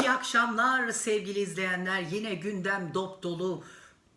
İyi akşamlar sevgili izleyenler. Yine gündem dop dolu.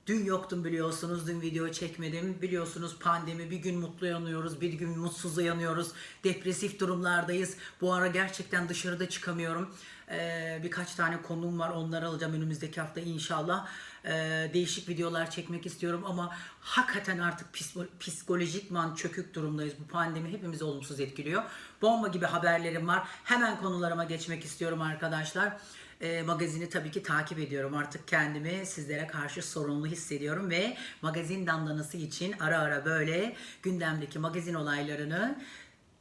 Dün yoktum biliyorsunuz. Dün video çekmedim. Biliyorsunuz pandemi bir gün mutlu yanıyoruz, bir gün mutsuz uyanıyoruz. Depresif durumlardayız. Bu ara gerçekten dışarıda çıkamıyorum. Ee, birkaç tane konuğum var. Onları alacağım önümüzdeki hafta inşallah. Ee, değişik videolar çekmek istiyorum ama hakikaten artık psiko- psikolojikman çökük durumdayız. Bu pandemi hepimizi olumsuz etkiliyor. Bomba gibi haberlerim var. Hemen konularıma geçmek istiyorum arkadaşlar. E, magazini tabii ki takip ediyorum. Artık kendimi sizlere karşı sorumlu hissediyorum ve magazin dandanası için ara ara böyle gündemdeki magazin olaylarını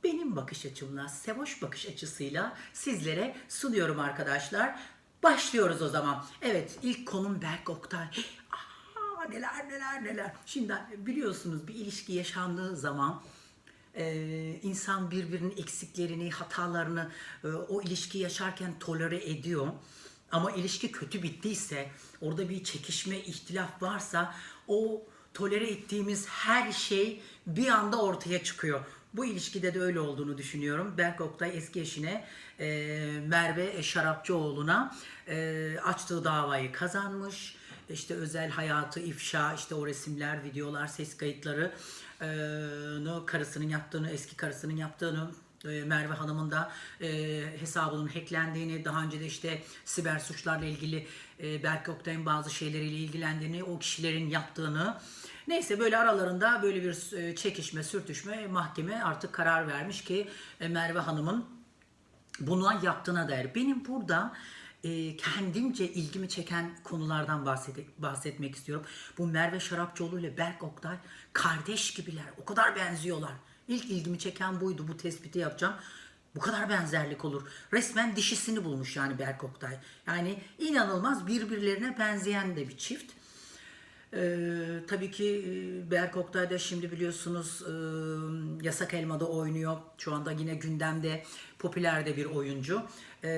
benim bakış açımla, Sevoş bakış açısıyla sizlere sunuyorum arkadaşlar. Başlıyoruz o zaman. Evet ilk konum Berk Oktay. Aa, neler neler neler. Şimdi biliyorsunuz bir ilişki yaşandığı zaman e, insan birbirinin eksiklerini, hatalarını e, o ilişki yaşarken tolere ediyor. Ama ilişki kötü bittiyse, orada bir çekişme, ihtilaf varsa o tolere ettiğimiz her şey bir anda ortaya çıkıyor. Bu ilişkide de öyle olduğunu düşünüyorum. Berk Oktay eski eşine e, Merve Şarapçıoğlu'na e, açtığı davayı kazanmış. İşte özel hayatı ifşa, işte o resimler, videolar, ses kayıtları e, karısının yaptığını, eski karısının yaptığını Merve Hanım'ın da e, hesabının hacklendiğini, daha önce de işte siber suçlarla ilgili e, Berk Oktay'ın bazı şeyleriyle ilgilendiğini, o kişilerin yaptığını Neyse böyle aralarında böyle bir e, çekişme, sürtüşme mahkeme artık karar vermiş ki e, Merve Hanım'ın buna yaptığına dair. Benim burada e, kendimce ilgimi çeken konulardan bahsede- bahsetmek istiyorum. Bu Merve Şarapçıoğlu ile Berk Oktay kardeş gibiler. O kadar benziyorlar. İlk ilgimi çeken buydu. Bu tespiti yapacağım. Bu kadar benzerlik olur. Resmen dişisini bulmuş yani Berk Oktay. Yani inanılmaz birbirlerine benzeyen de bir çift. Ee, tabii ki e, Berk Oktay da şimdi biliyorsunuz e, Yasak Elma'da oynuyor. Şu anda yine gündemde popüler de bir oyuncu. Ee,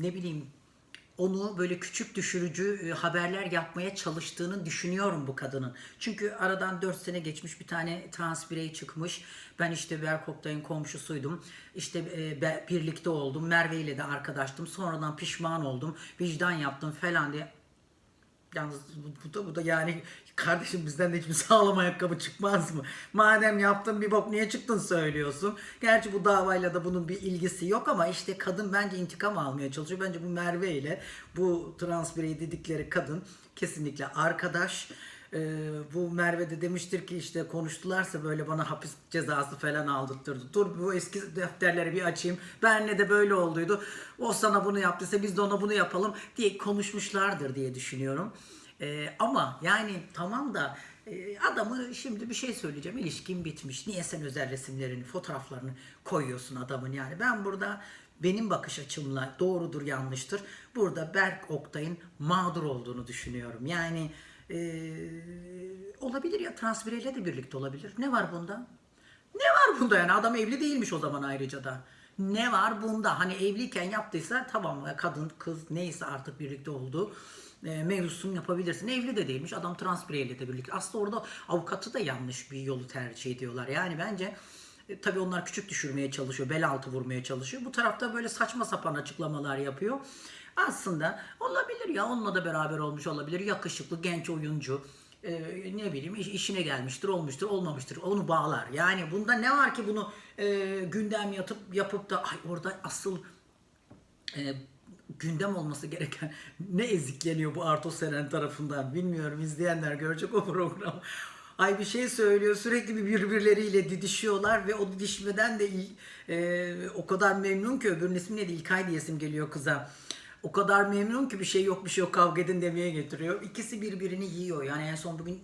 ne bileyim onu böyle küçük düşürücü e, haberler yapmaya çalıştığını düşünüyorum bu kadının. Çünkü aradan 4 sene geçmiş bir tane trans birey çıkmış. Ben işte Berk Oktay'ın komşusuydum. İşte e, birlikte oldum. Merve ile de arkadaştım. Sonradan pişman oldum. Vicdan yaptım falan diye. Yalnız bu, da bu da yani kardeşim bizden de hiçbir sağlam ayakkabı çıkmaz mı? Madem yaptın bir bok niye çıktın söylüyorsun. Gerçi bu davayla da bunun bir ilgisi yok ama işte kadın bence intikam almaya çalışıyor. Bence bu Merve ile bu trans birey dedikleri kadın kesinlikle arkadaş. Ee, bu Merve de demiştir ki işte konuştularsa böyle bana hapis cezası falan aldırttırdı. Dur bu eski defterleri bir açayım. Benle de böyle olduydu. O sana bunu yaptıysa biz de ona bunu yapalım diye konuşmuşlardır diye düşünüyorum. Ee, ama yani tamam da e, adamı şimdi bir şey söyleyeceğim. İlişkin bitmiş. Niye sen özel resimlerini, fotoğraflarını koyuyorsun adamın yani? Ben burada benim bakış açımla doğrudur yanlıştır. Burada Berk Oktay'ın mağdur olduğunu düşünüyorum. Yani ee, olabilir ya trans bireyle de birlikte olabilir. Ne var bunda? Ne var bunda yani adam evli değilmiş o zaman ayrıca da. Ne var bunda? Hani evliyken yaptıysa tamam kadın kız neyse artık birlikte oldu. E, mevzusunu yapabilirsin. Evli de değilmiş. Adam trans bireyle de birlikte. Aslında orada avukatı da yanlış bir yolu tercih ediyorlar. Yani bence e, tabii onlar küçük düşürmeye çalışıyor. Bel altı vurmaya çalışıyor. Bu tarafta böyle saçma sapan açıklamalar yapıyor. Aslında olabilir ya onunla da beraber olmuş olabilir. Yakışıklı genç oyuncu. e, ne bileyim iş- işine gelmiştir, olmuştur, olmamıştır. Onu bağlar. Yani bunda ne var ki bunu e, gündem yatıp yapıp da ay orada asıl e, gündem olması gereken ne ezikleniyor bu Arto Seren tarafından bilmiyorum izleyenler görecek o programı. Ay bir şey söylüyor sürekli bir birbirleriyle didişiyorlar ve o didişmeden de e, o kadar memnun ki öbürünün ismi neydi İlkay diyesim geliyor kıza. O kadar memnun ki bir şey yok bir şey yok kavga edin demeye getiriyor. İkisi birbirini yiyor. Yani en son bugün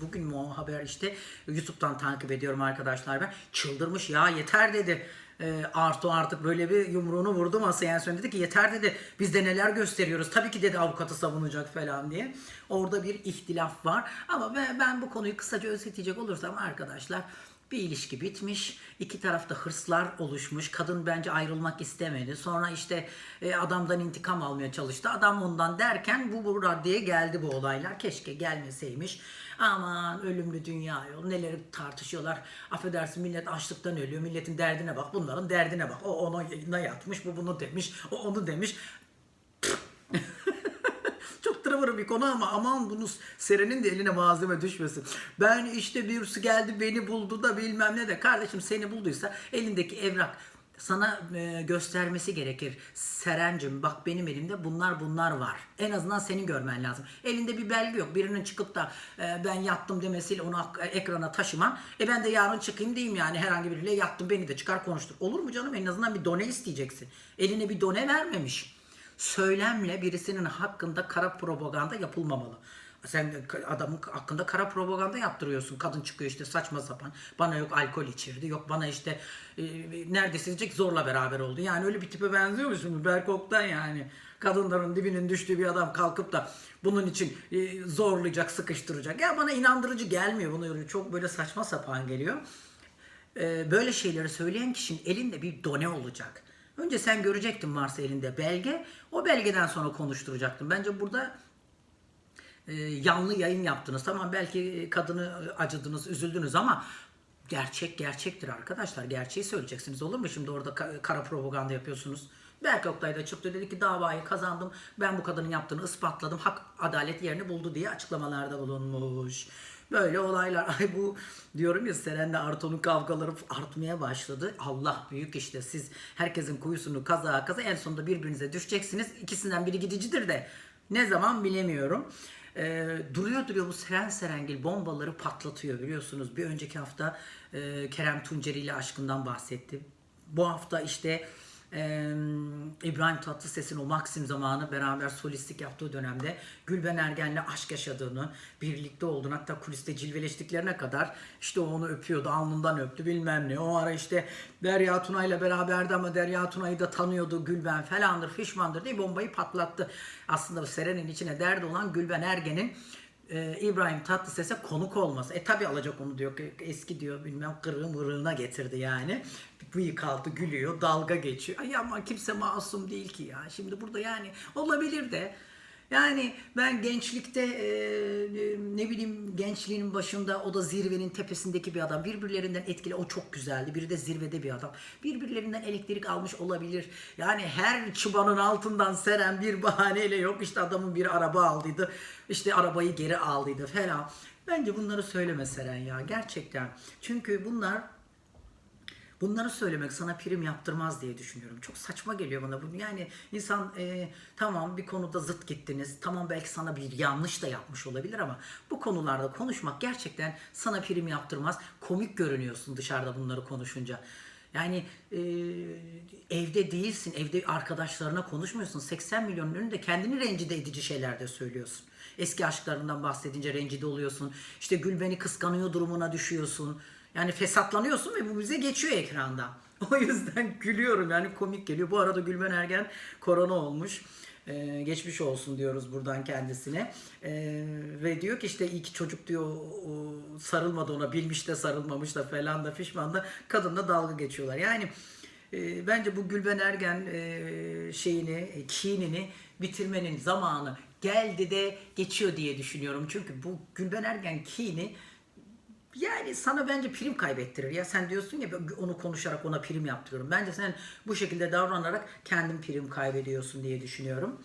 bugün o haber işte YouTube'dan takip ediyorum arkadaşlar ben. Çıldırmış ya yeter dedi. E, Artu artık böyle bir yumruğunu vurdu masaya en son dedi ki yeter dedi biz de neler gösteriyoruz tabii ki dedi avukatı savunacak falan diye orada bir ihtilaf var ama ben, ben bu konuyu kısaca özetleyecek olursam arkadaşlar Bir ilişki bitmiş. iki tarafta hırslar oluşmuş. Kadın bence ayrılmak istemedi. Sonra işte e, adamdan intikam almaya çalıştı. Adam ondan derken bu, bu raddeye geldi bu olaylar. Keşke gelmeseymiş. Aman ölümlü dünya yol. Neleri tartışıyorlar. Affedersin millet açlıktan ölüyor. Milletin derdine bak. Bunların derdine bak. O ona yatmış. Bu bunu demiş. O onu demiş. Tırvırı bir konu ama aman bunu Seren'in de eline malzeme düşmesin. Ben işte birisi geldi beni buldu da bilmem ne de. Kardeşim seni bulduysa elindeki evrak sana e, göstermesi gerekir. Serencim bak benim elimde bunlar bunlar var. En azından senin görmen lazım. Elinde bir belge yok. Birinin çıkıp da e, ben yattım demesiyle onu ekrana taşıman. E ben de yarın çıkayım diyeyim yani herhangi biriyle yattım beni de çıkar konuştur. Olur mu canım? En azından bir done isteyeceksin. Eline bir done vermemiş söylemle birisinin hakkında kara propaganda yapılmamalı. Sen adamın hakkında kara propaganda yaptırıyorsun. Kadın çıkıyor işte saçma sapan. Bana yok alkol içirdi. Yok bana işte e, neredeyse diyecek zorla beraber oldu. Yani öyle bir tipe benziyor musun? Berk Oktay yani. Kadınların dibinin düştüğü bir adam kalkıp da bunun için e, zorlayacak, sıkıştıracak. Ya bana inandırıcı gelmiyor. Bunu çok böyle saçma sapan geliyor. E, böyle şeyleri söyleyen kişinin elinde bir done olacak. Önce sen görecektin varsa elinde belge. O belgeden sonra konuşturacaktın. Bence burada e, yanlı yayın yaptınız. Tamam belki kadını acıdınız, üzüldünüz ama gerçek gerçektir arkadaşlar. Gerçeği söyleyeceksiniz olur mu? Şimdi orada ka- kara propaganda yapıyorsunuz. Berk Oktay da çıktı dedi ki davayı kazandım. Ben bu kadının yaptığını ispatladım. Hak adalet yerini buldu diye açıklamalarda bulunmuş. Böyle olaylar. Ay bu diyorum ya Seren'le Arto'nun kavgaları artmaya başladı. Allah büyük işte siz herkesin kuyusunu kaza kaza en sonunda birbirinize düşeceksiniz. İkisinden biri gidicidir de ne zaman bilemiyorum. Ee, duruyor duruyor bu Seren Serengil bombaları patlatıyor biliyorsunuz. Bir önceki hafta e, Kerem Tunceli ile aşkından bahsetti. Bu hafta işte e, İbrahim Tatlıses'in o Maxim zamanı beraber solistlik yaptığı dönemde Gülben Ergen'le aşk yaşadığını, birlikte olduğunu hatta kuliste cilveleştiklerine kadar işte onu öpüyordu, alnından öptü bilmem ne. O ara işte Derya Tuna'yla beraberdi ama Derya Tuna'yı da tanıyordu Gülben falandır fişmandır diye bombayı patlattı. Aslında Seren'in içine derdi olan Gülben Ergen'in e, İbrahim Tatlıses'e konuk olması. E tabi alacak onu diyor. Eski diyor bilmem kırığı mırığına getirdi yani. Bıyık altı gülüyor, dalga geçiyor. Ay ama kimse masum değil ki ya. Şimdi burada yani olabilir de. Yani ben gençlikte e, e, ne bileyim gençliğinin başında o da zirvenin tepesindeki bir adam. Birbirlerinden etkili o çok güzeldi. Biri de zirvede bir adam. Birbirlerinden elektrik almış olabilir. Yani her çıbanın altından seren bir bahaneyle yok işte adamın bir araba aldıydı. işte arabayı geri aldıydı falan. Bence bunları söyleme Seren ya gerçekten. Çünkü bunlar Bunları söylemek sana prim yaptırmaz diye düşünüyorum. Çok saçma geliyor bana bu. Yani insan e, tamam bir konuda zıt gittiniz. Tamam belki sana bir yanlış da yapmış olabilir ama bu konularda konuşmak gerçekten sana prim yaptırmaz. Komik görünüyorsun dışarıda bunları konuşunca. Yani e, evde değilsin, evde arkadaşlarına konuşmuyorsun. 80 milyonun önünde kendini rencide edici şeyler de söylüyorsun. Eski aşklarından bahsedince rencide oluyorsun. İşte Gülben'i kıskanıyor durumuna düşüyorsun. Yani fesatlanıyorsun ve bu bize geçiyor ekranda. O yüzden gülüyorum yani komik geliyor. Bu arada Gülben Ergen korona olmuş. Ee, geçmiş olsun diyoruz buradan kendisine. Ee, ve diyor ki işte iki çocuk diyor sarılmadı ona bilmiş de sarılmamış da falan da fişman da kadınla dalga geçiyorlar. Yani e, bence bu Gülben Ergen e, şeyini, e, kinini bitirmenin zamanı geldi de geçiyor diye düşünüyorum. Çünkü bu Gülben Ergen kini yani sana bence prim kaybettirir. Ya sen diyorsun ya onu konuşarak ona prim yaptırıyorum. Bence sen bu şekilde davranarak kendin prim kaybediyorsun diye düşünüyorum.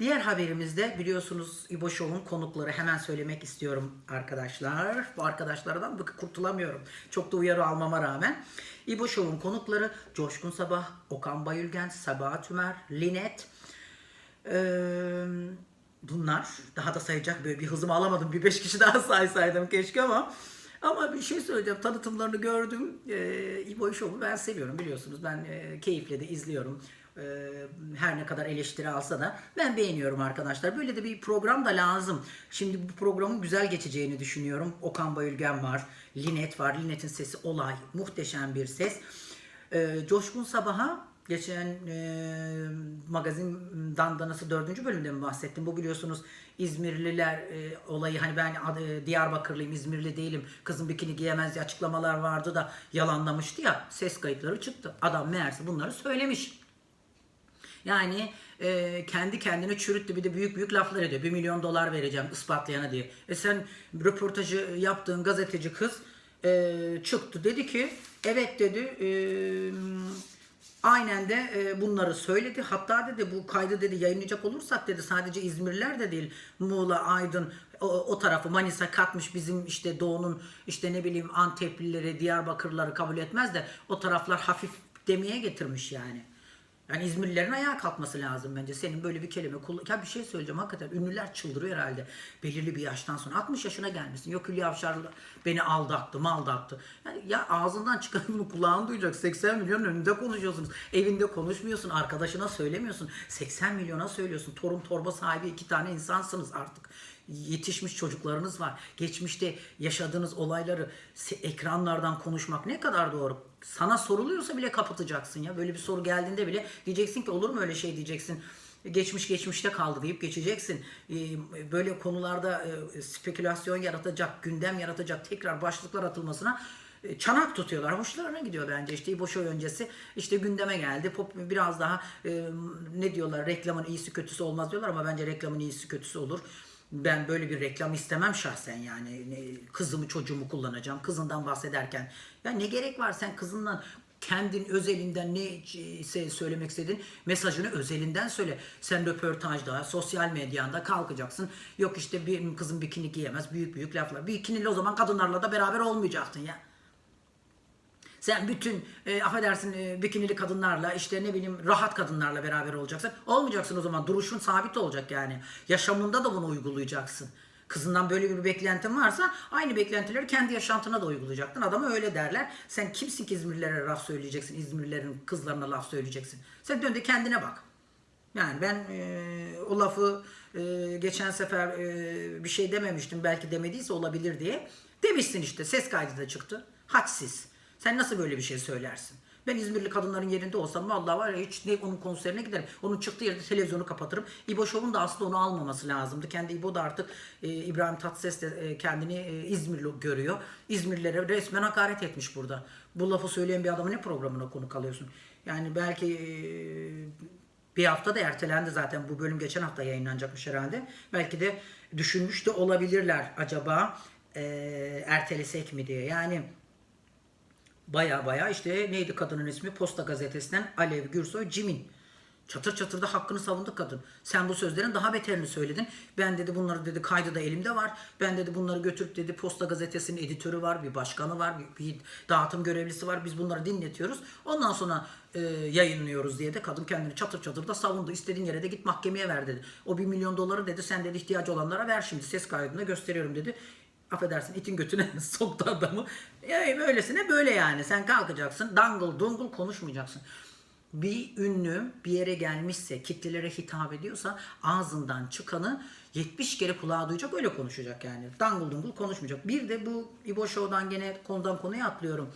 Diğer haberimizde biliyorsunuz İbo Show'un konukları hemen söylemek istiyorum arkadaşlar. Bu arkadaşlardan kurtulamıyorum. Çok da uyarı almama rağmen. İbo Show'un konukları Coşkun Sabah, Okan Bayülgen, Sabah Tümer, Linet, ee, bunlar daha da sayacak böyle bir hızımı alamadım. Bir beş kişi daha saysaydım keşke ama ama bir şey söyleyeceğim. Tanıtımlarını gördüm. Ee, İbo Show'u ben seviyorum biliyorsunuz. Ben e, keyifle de izliyorum. Ee, her ne kadar eleştiri alsa da ben beğeniyorum arkadaşlar. Böyle de bir program da lazım. Şimdi bu programın güzel geçeceğini düşünüyorum. Okan Bayülgen var. Linet var. Linet'in sesi olay. Muhteşem bir ses. Ee, Coşkun Sabah'a Geçen e, magazin dandanası dördüncü bölümde mi bahsettim? Bu biliyorsunuz İzmirliler e, olayı hani ben e, Diyarbakırlıyım İzmirli değilim kızım bikini giyemez diye açıklamalar vardı da yalanlamıştı ya ses kayıtları çıktı. Adam meğerse bunları söylemiş. Yani e, kendi kendine çürüttü bir de büyük büyük laflar ediyor. 1 milyon dolar vereceğim ispatlayana diye. E sen röportajı yaptığın gazeteci kız e, çıktı dedi ki evet dedi e, aynen de e, bunları söyledi. Hatta dedi bu kaydı dedi yayınlayacak olursak dedi sadece İzmirliler de değil Muğla, Aydın o, o tarafı Manisa katmış bizim işte doğunun işte ne bileyim Anteplileri, Diyarbakırları kabul etmez de o taraflar hafif demeye getirmiş yani. Yani İzmirlilerin ayağa kalkması lazım bence. Senin böyle bir kelime kullan... Ya bir şey söyleyeceğim hakikaten ünlüler çıldırıyor herhalde. Belirli bir yaştan sonra. 60 yaşına gelmişsin. Yok Hülya Avşar beni aldattı mı aldattı. Yani ya ağzından çıkan bunu kulağın duyacak. 80 milyonun önünde konuşuyorsunuz. Evinde konuşmuyorsun. Arkadaşına söylemiyorsun. 80 milyona söylüyorsun. Torun torba sahibi iki tane insansınız artık yetişmiş çocuklarınız var. Geçmişte yaşadığınız olayları ekranlardan konuşmak ne kadar doğru. Sana soruluyorsa bile kapatacaksın ya. Böyle bir soru geldiğinde bile diyeceksin ki olur mu öyle şey diyeceksin. Geçmiş geçmişte kaldı deyip geçeceksin. Ee, Böyle konularda e, spekülasyon yaratacak, gündem yaratacak tekrar başlıklar atılmasına e, çanak tutuyorlar. Hoşlarına gidiyor bence. İşte İbo Show öncesi işte gündeme geldi. Pop biraz daha e, ne diyorlar reklamın iyisi kötüsü olmaz diyorlar ama bence reklamın iyisi kötüsü olur. Ben böyle bir reklam istemem şahsen yani. Kızımı çocuğumu kullanacağım. Kızından bahsederken. Ya ne gerek var sen kızından kendin özelinden ne söylemek istedin mesajını özelinden söyle. Sen röportajda, sosyal medyanda kalkacaksın. Yok işte benim kızım bikini giyemez. Büyük büyük laflar. Bikinili o zaman kadınlarla da beraber olmayacaktın ya. Sen bütün e, affedersin e, bikinili kadınlarla işte ne bileyim rahat kadınlarla beraber olacaksın. Olmayacaksın o zaman. Duruşun sabit olacak yani. Yaşamında da bunu uygulayacaksın. Kızından böyle bir beklentin varsa aynı beklentileri kendi yaşantına da uygulayacaktın. Adama öyle derler. Sen kimsin ki İzmirlilere laf söyleyeceksin. İzmirlilerin kızlarına laf söyleyeceksin. Sen dön de kendine bak. Yani ben e, o lafı e, geçen sefer e, bir şey dememiştim. Belki demediyse olabilir diye. Demişsin işte. Ses kaydı da çıktı. Hadsiz. Sen nasıl böyle bir şey söylersin? Ben İzmirli kadınların yerinde olsam vallahi var ya hiç ne onun konserine giderim. Onun çıktığı yerde televizyonu kapatırım. İbo Show'un da aslında onu almaması lazımdı. Kendi İbo da artık e, İbrahim Tatlıses de e, kendini e, İzmirli görüyor. İzmirlilere resmen hakaret etmiş burada. Bu lafı söyleyen bir adamı ne programına konuk alıyorsun? Yani belki e, bir hafta da ertelendi zaten. Bu bölüm geçen hafta yayınlanacakmış herhalde. Belki de düşünmüş de olabilirler acaba e, ertelesek mi diye. Yani baya baya işte neydi kadının ismi Posta Gazetesi'nden Alev Gürsoy Cimin. Çatır çatır da hakkını savundu kadın. Sen bu sözlerin daha beterini söyledin. Ben dedi bunları dedi kaydı da elimde var. Ben dedi bunları götürüp dedi Posta Gazetesi'nin editörü var, bir başkanı var, bir, bir dağıtım görevlisi var. Biz bunları dinletiyoruz. Ondan sonra e, yayınlıyoruz diye de kadın kendini çatır çatır da savundu. İstediğin yere de git mahkemeye ver dedi. O bir milyon doları dedi sen dedi ihtiyacı olanlara ver şimdi ses kaydında gösteriyorum dedi affedersin itin götüne soktu adamı. Yani böylesine böyle yani. Sen kalkacaksın dangıl dungul konuşmayacaksın. Bir ünlü bir yere gelmişse, kitlelere hitap ediyorsa ağzından çıkanı 70 kere kulağa duyacak öyle konuşacak yani. Dangıl dungul konuşmayacak. Bir de bu İbo Show'dan gene konudan konuya atlıyorum.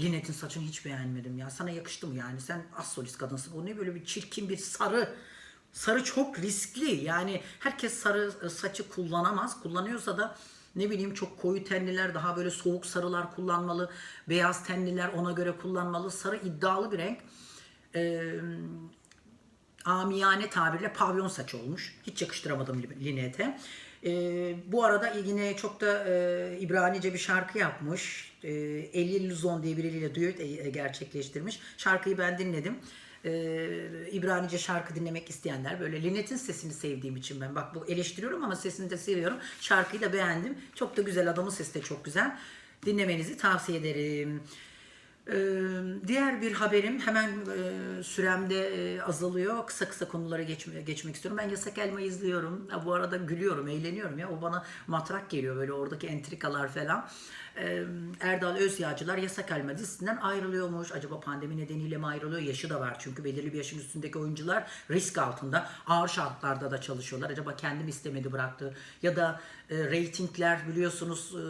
Linet'in saçını hiç beğenmedim ya. Sana yakıştı mı yani? Sen az solist kadınsın. O ne böyle bir çirkin bir sarı. Sarı çok riskli. Yani herkes sarı e, saçı kullanamaz. Kullanıyorsa da ne bileyim çok koyu tenliler daha böyle soğuk sarılar kullanmalı. Beyaz tenliler ona göre kullanmalı. Sarı iddialı bir renk. Ee, amiyane tabirle pavyon saçı olmuş. Hiç yakıştıramadım Linet'e. Ee, bu arada yine çok da e, İbranice bir şarkı yapmış. E, Elil Luzon diye biriyle düet e, gerçekleştirmiş. Şarkıyı ben dinledim. Ee, İbranice şarkı dinlemek isteyenler böyle Linet'in sesini sevdiğim için ben bak bu eleştiriyorum ama sesini de seviyorum. Şarkıyı da beğendim. Çok da güzel adamın sesi de çok güzel. Dinlemenizi tavsiye ederim. Ee, diğer bir haberim hemen e, süremde e, azalıyor. Kısa kısa konulara geçme, geçmek istiyorum. Ben Yasak Elma izliyorum. Ya, bu arada gülüyorum, eğleniyorum ya. O bana matrak geliyor böyle oradaki entrikalar falan. Erdal Özyağcılar Yasak Elma dizisinden ayrılıyormuş. Acaba pandemi nedeniyle mi ayrılıyor? Yaşı da var çünkü belirli bir yaşın üstündeki oyuncular risk altında ağır şartlarda da çalışıyorlar. Acaba kendim istemedi bıraktı ya da e, reytingler biliyorsunuz e,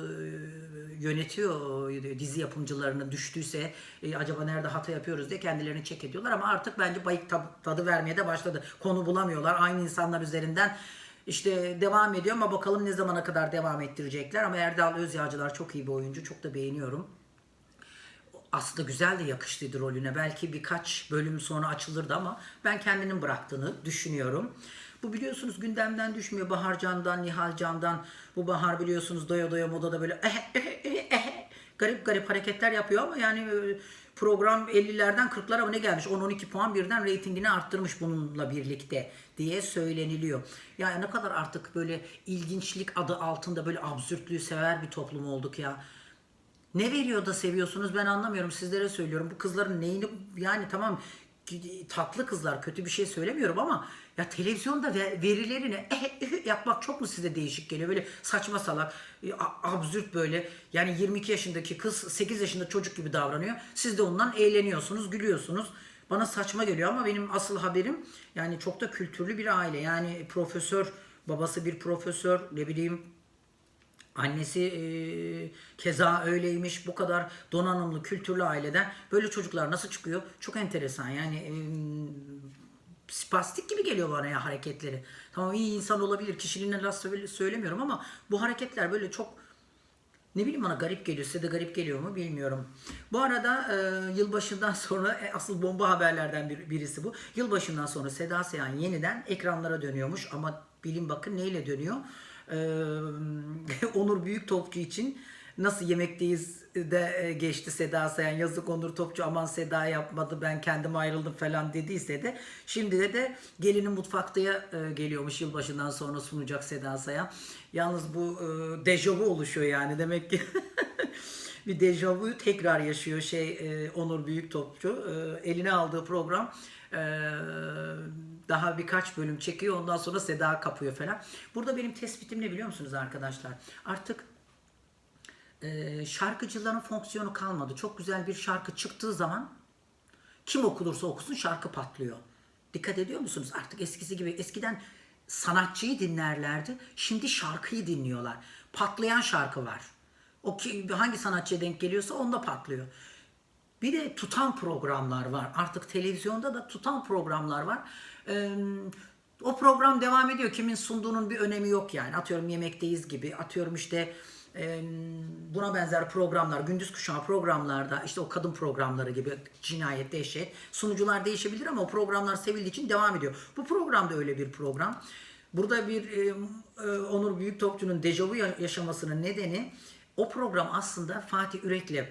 yönetiyor e, dizi yapımcılarını düştüyse e, acaba nerede hata yapıyoruz diye kendilerini çek ediyorlar ama artık bence bayık tadı vermeye de başladı. Konu bulamıyorlar. Aynı insanlar üzerinden işte devam ediyor ama bakalım ne zamana kadar devam ettirecekler. Ama Erdal Özyağcılar çok iyi bir oyuncu. Çok da beğeniyorum. Aslında güzel de yakıştıydı rolüne. Belki birkaç bölüm sonra açılırdı ama ben kendinin bıraktığını düşünüyorum. Bu biliyorsunuz gündemden düşmüyor. Bahar Can'dan, Nihal Can'dan. Bu Bahar biliyorsunuz doya doya modada böyle eh, eh, eh, eh, garip garip hareketler yapıyor ama yani program 50'lerden 40'lara mı ne gelmiş? 10-12 puan birden reytingini arttırmış bununla birlikte diye söyleniliyor. Yani ne kadar artık böyle ilginçlik adı altında böyle absürtlüğü sever bir toplum olduk ya. Ne veriyor da seviyorsunuz ben anlamıyorum. Sizlere söylüyorum. Bu kızların neyini yani tamam tatlı kızlar kötü bir şey söylemiyorum ama ya televizyonda ve- verilerini eh, eh yapmak çok mu size değişik geliyor? Böyle saçma salak, e, absürt böyle. Yani 22 yaşındaki kız 8 yaşında çocuk gibi davranıyor. Siz de ondan eğleniyorsunuz, gülüyorsunuz. Bana saçma geliyor ama benim asıl haberim yani çok da kültürlü bir aile. Yani profesör, babası bir profesör, ne bileyim Annesi e, keza öyleymiş. Bu kadar donanımlı, kültürlü aileden böyle çocuklar nasıl çıkıyor? Çok enteresan. Yani e, spastik gibi geliyor bana ya hareketleri. Tamam iyi insan olabilir. Kişiliğine laf söyle- söylemiyorum ama bu hareketler böyle çok ne bileyim bana garip geliyor. Size de garip geliyor mu bilmiyorum. Bu arada e, yılbaşından sonra e, asıl bomba haberlerden bir, birisi bu. Yılbaşından sonra Seda Sayan yeniden ekranlara dönüyormuş ama bilin bakın neyle dönüyor. E, Onur Büyük Topçu için nasıl yemekteyiz de e, geçti Seda Sayan yazık Onur Topçu aman Seda yapmadı ben kendim ayrıldım falan dediyse de şimdi de de gelinin mutfaktaya e, geliyormuş yılbaşından sonra sunacak Seda Sayan. Yalnız bu e, dejavu oluşuyor yani demek ki bir dejavuyu tekrar yaşıyor şey e, Onur Büyük Topçu. E, eline aldığı program daha birkaç bölüm çekiyor ondan sonra Seda kapıyor falan. Burada benim tespitim ne biliyor musunuz arkadaşlar? Artık e, şarkıcıların fonksiyonu kalmadı. Çok güzel bir şarkı çıktığı zaman kim okulursa okusun şarkı patlıyor. Dikkat ediyor musunuz? Artık eskisi gibi eskiden sanatçıyı dinlerlerdi. Şimdi şarkıyı dinliyorlar. Patlayan şarkı var. O ki, hangi sanatçıya denk geliyorsa onda patlıyor. Bir de tutan programlar var. Artık televizyonda da tutan programlar var. Ee, o program devam ediyor. Kimin sunduğunun bir önemi yok yani. Atıyorum yemekteyiz gibi. Atıyorum işte e, buna benzer programlar, gündüz kuşağı programlarda işte o kadın programları gibi cinayet, dehşet. Sunucular değişebilir ama o programlar sevildiği için devam ediyor. Bu program da öyle bir program. Burada bir e, e, Onur Büyüktopçu'nun dejavu ya- yaşamasının nedeni o program aslında Fatih Ürek'le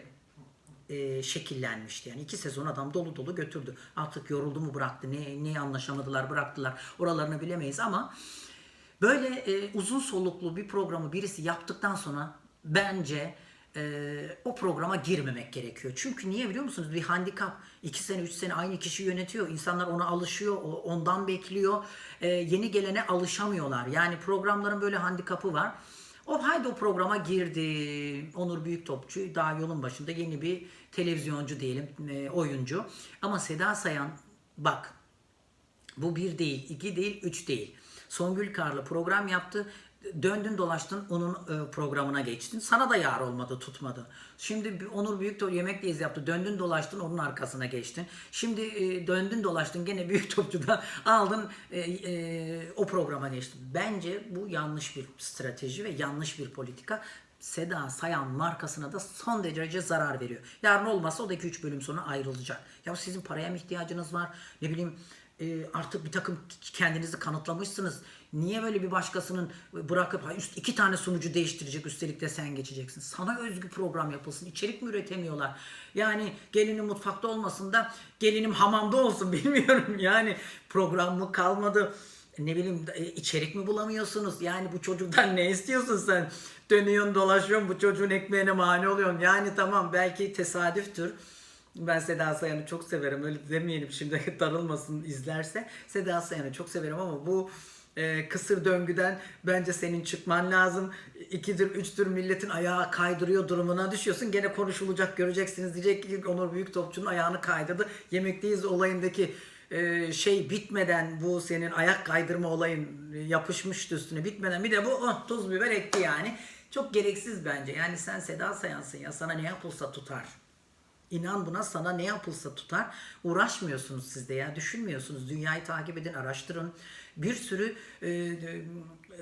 e, şekillenmişti. Yani iki sezon adam dolu dolu götürdü. Artık yoruldu mu bıraktı, ne, neye anlaşamadılar bıraktılar. Oralarını bilemeyiz ama böyle e, uzun soluklu bir programı birisi yaptıktan sonra bence e, o programa girmemek gerekiyor. Çünkü niye biliyor musunuz? Bir handikap. iki sene, üç sene aynı kişi yönetiyor. İnsanlar ona alışıyor, ondan bekliyor. E, yeni gelene alışamıyorlar. Yani programların böyle handikapı var. O haydi o programa girdi. Onur Büyüktopçu daha yolun başında yeni bir televizyoncu diyelim, e, oyuncu. Ama Seda Sayan bak bu bir değil, iki değil, üç değil. Songül Karlı program yaptı. Döndün dolaştın onun e, programına geçtin. Sana da yar olmadı, tutmadı. Şimdi Onur Büyük Yemekteyiz yaptı. Döndün dolaştın onun arkasına geçtin. Şimdi e, döndün dolaştın gene Büyük Topçu'da aldın e, o programa geçtin. Bence bu yanlış bir strateji ve yanlış bir politika. Seda Sayan markasına da son derece zarar veriyor. Yarın olmazsa o da 2-3 bölüm sonra ayrılacak. Ya sizin paraya mı ihtiyacınız var? Ne bileyim artık bir takım kendinizi kanıtlamışsınız. Niye böyle bir başkasının bırakıp üst iki tane sunucu değiştirecek üstelik de sen geçeceksin. Sana özgü program yapılsın. İçerik mi üretemiyorlar? Yani gelinin mutfakta olmasın da gelinim hamamda olsun bilmiyorum. Yani program mı kalmadı? ne bileyim e, içerik mi bulamıyorsunuz? Yani bu çocuktan ne istiyorsun sen? Dönüyorsun dolaşıyorsun bu çocuğun ekmeğine mani oluyorsun. Yani tamam belki tesadüftür. Ben Seda Sayan'ı çok severim. Öyle demeyelim şimdi darılmasın izlerse. Seda Sayan'ı çok severim ama bu e, kısır döngüden bence senin çıkman lazım. İkidir, üçtür milletin ayağı kaydırıyor durumuna düşüyorsun. Gene konuşulacak göreceksiniz. Diyecek ki Onur Büyük Topçu'nun ayağını kaydırdı. Yemekteyiz olayındaki e, şey bitmeden bu senin ayak kaydırma olayın e, yapışmıştı üstüne bitmeden bir de bu oh, tuz biber etti yani. Çok gereksiz bence. Yani sen Seda Sayansın ya sana ne yapılsa tutar. İnan buna sana ne yapılsa tutar. Uğraşmıyorsunuz siz de ya. Düşünmüyorsunuz. Dünyayı takip edin, araştırın. Bir sürü e,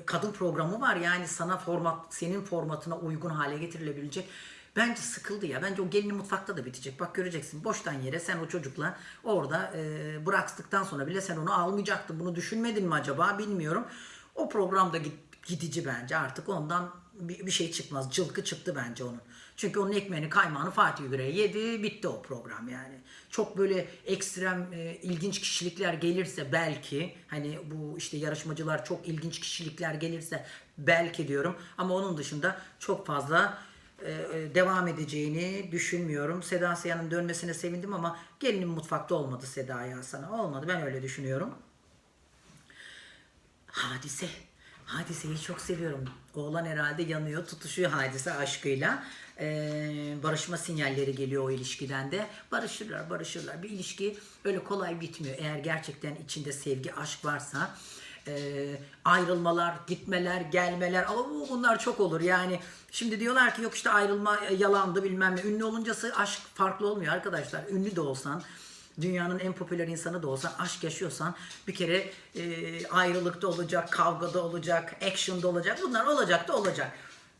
kadın programı var. Yani sana format, senin formatına uygun hale getirilebilecek. Bence sıkıldı ya. Bence o gelinin mutfakta da bitecek. Bak göreceksin. Boştan yere sen o çocukla orada e, bıraktıktan sonra bile sen onu almayacaktın. Bunu düşünmedin mi acaba bilmiyorum. O programda git, gidici bence. Artık ondan bir, bir şey çıkmaz. Cılkı çıktı bence onun. Çünkü onun ekmeğini kaymağını Fatih Yüreğe yedi. Bitti o program yani. Çok böyle ekstrem e, ilginç kişilikler gelirse belki hani bu işte yarışmacılar çok ilginç kişilikler gelirse belki diyorum. Ama onun dışında çok fazla e, e, devam edeceğini düşünmüyorum. Seda Sayan'ın dönmesine sevindim ama gelinin mutfakta olmadı Seda ya sana. Olmadı ben öyle düşünüyorum. Hadise. Hadiseyi çok seviyorum. Oğlan herhalde yanıyor, tutuşuyor hadise aşkıyla. Ee, barışma sinyalleri geliyor o ilişkiden de. Barışırlar, barışırlar. Bir ilişki öyle kolay bitmiyor. Eğer gerçekten içinde sevgi, aşk varsa e, ayrılmalar, gitmeler, gelmeler ama bu bunlar çok olur. Yani şimdi diyorlar ki yok işte ayrılma yalandı bilmem ne. Ünlü oluncası aşk farklı olmuyor arkadaşlar. Ünlü de olsan dünyanın en popüler insanı da olsan, aşk yaşıyorsan bir kere e, ayrılıkta olacak, kavgada olacak, action'da olacak. Bunlar olacak da olacak.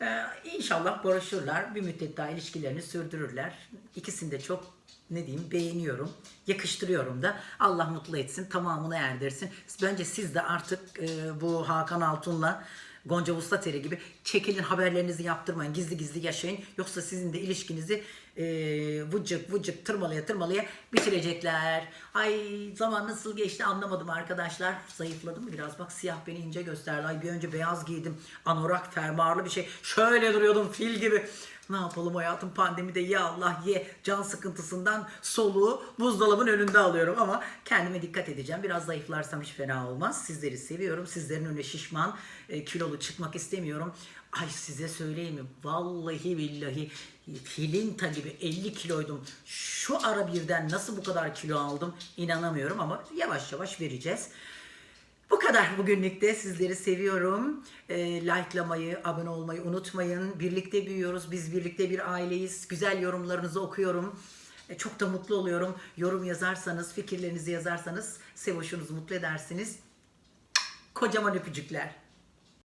E, inşallah barışırlar. Bir müddet daha ilişkilerini sürdürürler. İkisini de çok ne diyeyim beğeniyorum. Yakıştırıyorum da. Allah mutlu etsin. Tamamını erdirsin. Bence siz de artık e, bu Hakan Altun'la Gonca Vustateri gibi çekilin haberlerinizi yaptırmayın. Gizli gizli yaşayın. Yoksa sizin de ilişkinizi e, vıcık vıcık tırmalaya tırmalaya bitirecekler. Ay zaman nasıl geçti anlamadım arkadaşlar. Zayıfladım biraz. Bak siyah beni ince gösterdi. Ay bir önce beyaz giydim. Anorak fermuarlı bir şey. Şöyle duruyordum fil gibi. Ne yapalım hayatım pandemide ya Allah ye can sıkıntısından soluğu buzdolabın önünde alıyorum ama kendime dikkat edeceğim. Biraz zayıflarsam hiç fena olmaz. Sizleri seviyorum. Sizlerin önüne şişman, e, kilolu çıkmak istemiyorum. Ay size söyleyeyim mi? Vallahi billahi filinta gibi 50 kiloydum. Şu ara birden nasıl bu kadar kilo aldım inanamıyorum ama yavaş yavaş vereceğiz. Bu kadar bugünlükte sizleri seviyorum. E, likelamayı, abone olmayı unutmayın. Birlikte büyüyoruz. Biz birlikte bir aileyiz. Güzel yorumlarınızı okuyorum. E, çok da mutlu oluyorum. Yorum yazarsanız, fikirlerinizi yazarsanız Sevoş'unuzu mutlu edersiniz. Kocaman öpücükler.